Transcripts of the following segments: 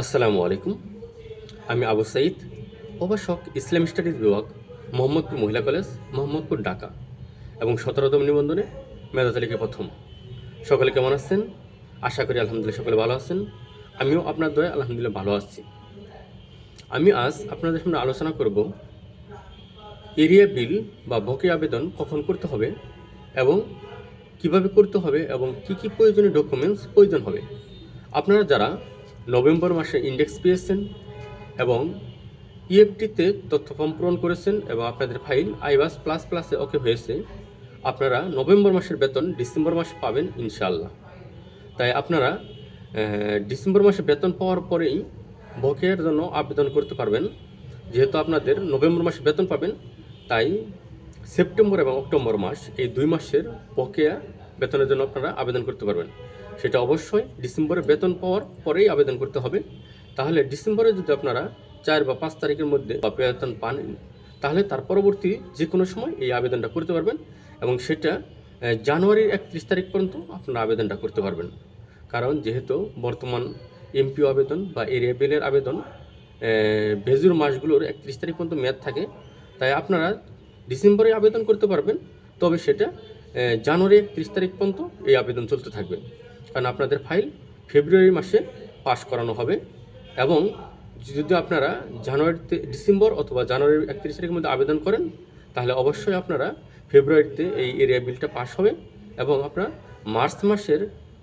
আসসালামু আলাইকুম। আমি আবু সাইদ, প্রভাষক ইসলাম স্টাডিজ বিভাগ, মোহাম্মদপুর মহিলা কলেজ, মোহাম্মদপুর ঢাকা এবং সতেরোতম নিবন্ধনে মেধা তালিকা প্রথম। সকলে কেমন আছেন? আশা করি আলহামদুলিল্লাহ সকলে ভালো আছেন। আমিও আপনার দয়ে আলহামদুলিল্লাহ ভালো আছি। আমি আজ আপনাদের সামনে আলোচনা করব, এরিয়া বিল বা বকে আবেদন কখন করতে হবে এবং কীভাবে করতে হবে এবং কি কি প্রয়োজনীয় ডকুমেন্টস প্রয়োজন হবে। আপনারা যারা নভেম্বর মাসে ইন্ডেক্স পেয়েছেন এবং ইএফটিতে তথ্য ফর্ম পূরণ করেছেন এবং আপনাদের ফাইল আইবাস প্লাস প্লাসে ওকে হয়েছে। আপনারা নভেম্বর মাসের বেতন ডিসেম্বর মাসে পাবেন ইনশাল্লাহ তাই আপনারা ডিসেম্বর মাসে বেতন পাওয়ার পরেই বকেয়ার জন্য আবেদন করতে পারবেন। যেহেতু আপনাদের নভেম্বর মাসে বেতন পাবেন, তাই সেপ্টেম্বর এবং অক্টোবর মাস এই দুই মাসের বকেয়া বেতনের জন্য আপনারা আবেদন করতে পারবেন। সেটা অবশ্যই ডিসেম্বরে বেতন পাওয়ার পরেই আবেদন করতে হবে। তাহলে ডিসেম্বরে যদি আপনারা চার বা পাঁচ তারিখের মধ্যে বেতন পান, তাহলে তার পরবর্তী যে কোনো সময় এই আবেদনটা করতে পারবেন এবং সেটা জানুয়ারির একত্রিশ তারিখ পর্যন্ত আপনারা আবেদনটা করতে পারবেন। কারণ যেহেতু বর্তমান এমপিও আবেদন বা এরিয়া বিলের আবেদন ভেজুর মাসগুলোর একত্রিশ তারিখ পর্যন্ত মেয়াদ থাকে, তাই আপনারা ডিসেম্বরে আবেদন করতে পারবেন। তবে সেটা জানুয়ারি একত্রিশ তারিখ পর্যন্ত এই আবেদন চলতে থাকবে। কারণ আপনাদের ফাইল ফেব্রুয়ারি মাসে পাস করানো হবে এবং যদি আপনারা জানুয়ারিতে ডিসেম্বর অথবা জানুয়ারির একত্রিশ তারিখের মধ্যে আবেদন করেন, তাহলে অবশ্যই আপনারা ফেব্রুয়ারিতে এই এরিয়া বিলটা পাস হবে এবং আপনার মার্চ মাসের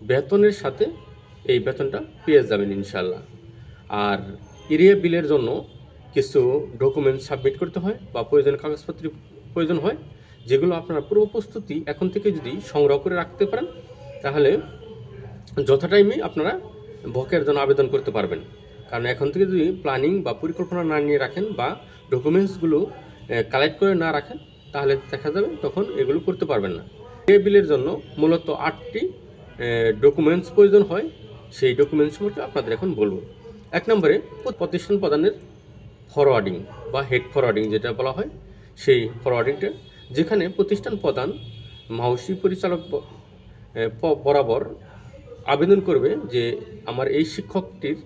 বেতনের সাথে এই বেতনটা পেয়ে যাবেন ইনশাল্লাহ আর এরিয়া বিলের জন্য কিছু ডকুমেন্ট সাবমিট করতে হয় বা প্রয়োজনীয় কাগজপত্র প্রয়োজন হয়। যেগুলো আপনারা পূর্ব প্রস্তুতি এখন থেকে যদি সংগ্রহ করে রাখতে পারেন, তাহলে যথা টাইমে আপনারা বকের জন্য আবেদন করতে পারবেন। কারণ এখন থেকে যদি প্ল্যানিং বা পরিকল্পনা না নিয়ে রাখেন বা ডকুমেন্টসগুলো কালেক্ট করে না রাখেন, তাহলে দেখা যাবে তখন এগুলো করতে পারবেন না। এ বিলের জন্য মূলত আটটি ডকুমেন্টস প্রয়োজন হয়। সেই ডকুমেন্টস সম্পর্কে আপনাদের এখন বলব। এক নম্বরে প্রতিষ্ঠান প্রদানের ফরওয়ার্ডিং বা হেড ফরওয়ার্ডিং যেটা বলা হয়, সেই ফরওয়ার্ডিংটা যেখানে প্রতিষ্ঠান প্রদান মাউসি পরিচালক বরাবর আবেদন করবে যে আমার এই শিক্ষকটির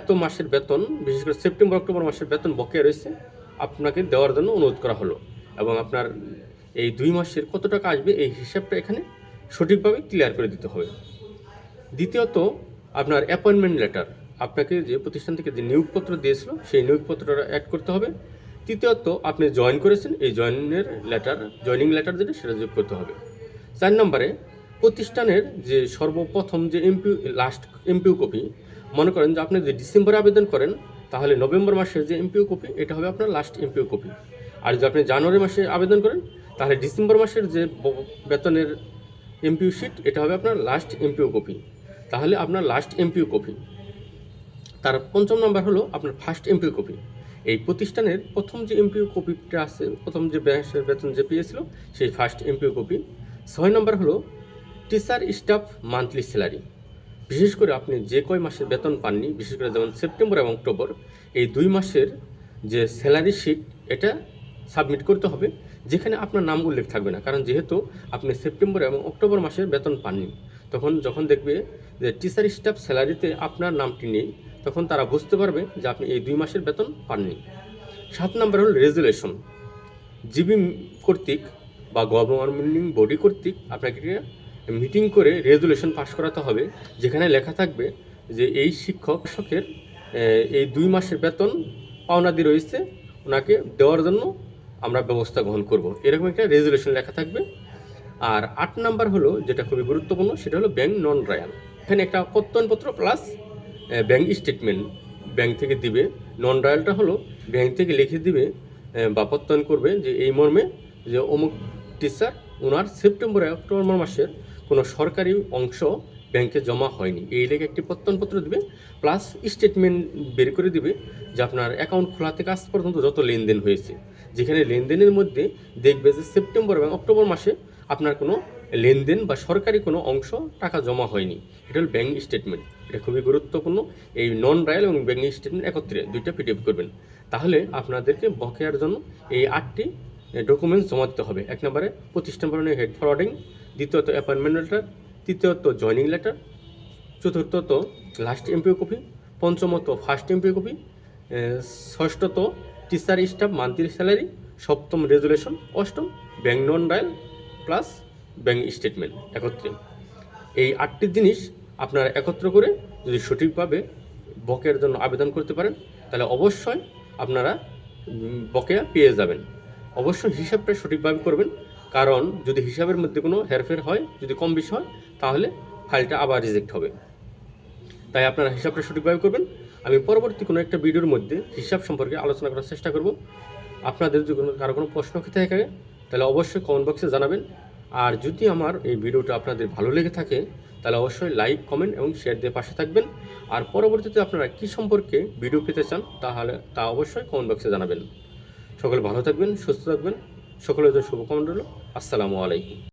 এত মাসের বেতন, বিশেষ করে সেপ্টেম্বর, অক্টোবর মাসের বেতন বকেয়া রয়েছে, আপনাকে দেওয়ার জন্য অনুরোধ করা হলো এবং আপনার এই দুই মাসের কত টাকা আসবে এই হিসাবটা এখানে সঠিকভাবে ক্লিয়ার করে দিতে হবে। দ্বিতীয়ত, আপনার অ্যাপয়েন্টমেন্ট লেটার আপনাকে যে প্রতিষ্ঠান থেকে যে নিয়োগপত্র দিয়েছিল, সেই নিয়োগপত্রটা অ্যাড করতে হবে। তৃতীয়ত, আপনি জয়েন করেছেন, এই জয়েনের লেটার জয়নিং লেটার যেটা, সেটা যোগ করতে হবে। চার নম্বরে, প্রতিষ্ঠানের যে সর্বপ্রথম যে এমপিউ লাস্ট এমপিউ কপি মনে করেন যে আপনি যদি ডিসেম্বরে আবেদন করেন, তাহলে নভেম্বর মাসের যে এমপিউ কপি এটা হবে আপনার লাস্ট এমপিউ কপি আর যদি আপনি জানুয়ারি মাসে আবেদন করেন, তাহলে ডিসেম্বর মাসের যে বেতনের এমপিউ শিট এটা হবে আপনার লাস্ট এমপিউ কপি তাহলে আপনার লাস্ট এমপিউ কপি তার পঞ্চম নম্বর হলো আপনার ফার্স্ট এমপিউ কপি এই প্রতিষ্ঠানের প্রথম যে এমপিউ কপিটা আছে, প্রথম যে ব্যাসের বেতন যে পেয়েছিল, সেই ফার্স্ট এমপিউ কপি। ছয় নম্বর হলো টিচার স্টাফ মান্থলি স্যালারি বিশেষ করে আপনি যে কয় মাসের বেতন পাননি, বিশেষ করে যেমন সেপ্টেম্বর এবং অক্টোবর, এই দুই মাসের যে স্যালারি শিট এটা সাবমিট করতে হবে, যেখানে আপনার নাম উল্লেখ থাকবে না। কারণ যেহেতু আপনি সেপ্টেম্বর এবং অক্টোবর মাসের বেতন পাননি, তখন যখন দেখবে যে টিচার স্টাফ স্যালারিতে আপনার নামটি নেই তখন তারা বুঝতে পারবে যে আপনি এই দুই মাসের বেতন পাননি। সাত নম্বর হল রেজুলেশন। জিবি কর্তৃক বা গভর্নিং বডি কর্তৃক আপনাকে মিটিং করে রেজুলেশন পাশ করাতে হবে, যেখানে লেখা থাকবে যে এই শিক্ষক শিক্ষকের এই দুই মাসের বেতন পাওনাদি রয়েছে, ওনাকে দেওয়ার জন্য আমরা ব্যবস্থা গ্রহণ করব। এরকম একটা রেজুলেশন লেখা থাকবে। আর আট নাম্বার হলো যেটা খুবই গুরুত্বপূর্ণ, সেটা হলো ব্যাংক নন রয়্যাল এখানে একটা প্রত্যয়নপত্র প্লাস ব্যাংক স্টেটমেন্ট ব্যাংক থেকে দিবে। নন রয়্যালটা হলো ব্যাংক থেকে লিখে দিবে বা করবে যে এই মর্মে যে অমুক টিচার ওনার সেপ্টেম্বর অক্টোবর মাসের কোনো সরকারি অংশ ব্যাংকে জমা হয়নি। এই লেগে একটি প্রত্যয়নপত্র দিবে প্লাস স্টেটমেন্ট বের করে দিবে যে আপনার অ্যাকাউন্ট খোলা থেকে আজ পর্যন্ত যত লেনদেন হয়েছে। যেখানে লেনদেনের মধ্যে দেখবে যে সেপ্টেম্বর এবং অক্টোবর মাসে আপনার কোনো লেনদেন বা সরকারি কোনো অংশ টাকা জমা হয়নি। এটা হল ব্যাঙ্ক স্টেটমেন্ট এটা খুবই গুরুত্বপূর্ণ। এই নন রায়াল এবং ব্যাংক স্টেটমেন্ট একত্রে দুইটা পিডিএফ করবেন। তাহলে আপনাদেরকে বকেয়ার জন্য এই আটটি ডকুমেন্টস জমা দিতে হবে। এক নম্বরে প্রতিষ্ঠান ভবনের হেড ফরওয়ার্ডিং দ্বিতীয়ত অ্যাপয়েন্টমেন্ট লেটার তৃতীয়ত জয়নিং লেটার চতুর্থত লাস্ট এমপিও কপি পঞ্চমত ফার্স্ট এমপিও কপি ষষ্ঠত টিচার স্টাফ মান্থলি স্যালারি সপ্তম রেজুলেশন অষ্টম bank non dial plus bank statement একত্রে। এই আটটি জিনিস আপনারা একত্র করে যদি সঠিকভাবে বকেয়ার জন্য আবেদন করতে পারেন, তাহলে অবশ্যই আপনারা বকেয়া পেয়ে যাবেন। অবশ্যই হিসাবটা সঠিকভাবে করবেন, কারণ যদি হিসাবের মধ্যে কোনো হেরফের হয়, যদি কম বেশি হয়, তাহলে ফাইলটা আবার রিজেক্ট হবে। তাই আপনারা হিসাবটা সঠিকভাবে করবেন। আমি পরবর্তী কোনো একটা ভিডিওর মধ্যে হিসাব সম্পর্কে আলোচনা করার চেষ্টা করব। আপনাদের যদি কোনো কারও কোনো প্রশ্ন থাকে তাহলে অবশ্যই কমেন্ট বক্সে জানাবেন। আর যদি আমার এই ভিডিওটা আপনাদের ভালো লেগে থাকে, তাহলে অবশ্যই লাইক, কমেন্ট এবং শেয়ার দিয়ে পাশে থাকবেন। আর পরবর্তীতে আপনারা কী সম্পর্কে ভিডিও পেতে চান, তাহলে তা অবশ্যই কমেন্ট বক্সে জানাবেন। সকলে ভালো থাকবেন, সুস্থ থাকবেন। সকলের শুভকামনা রইল। আসসালামু আলাইকুম।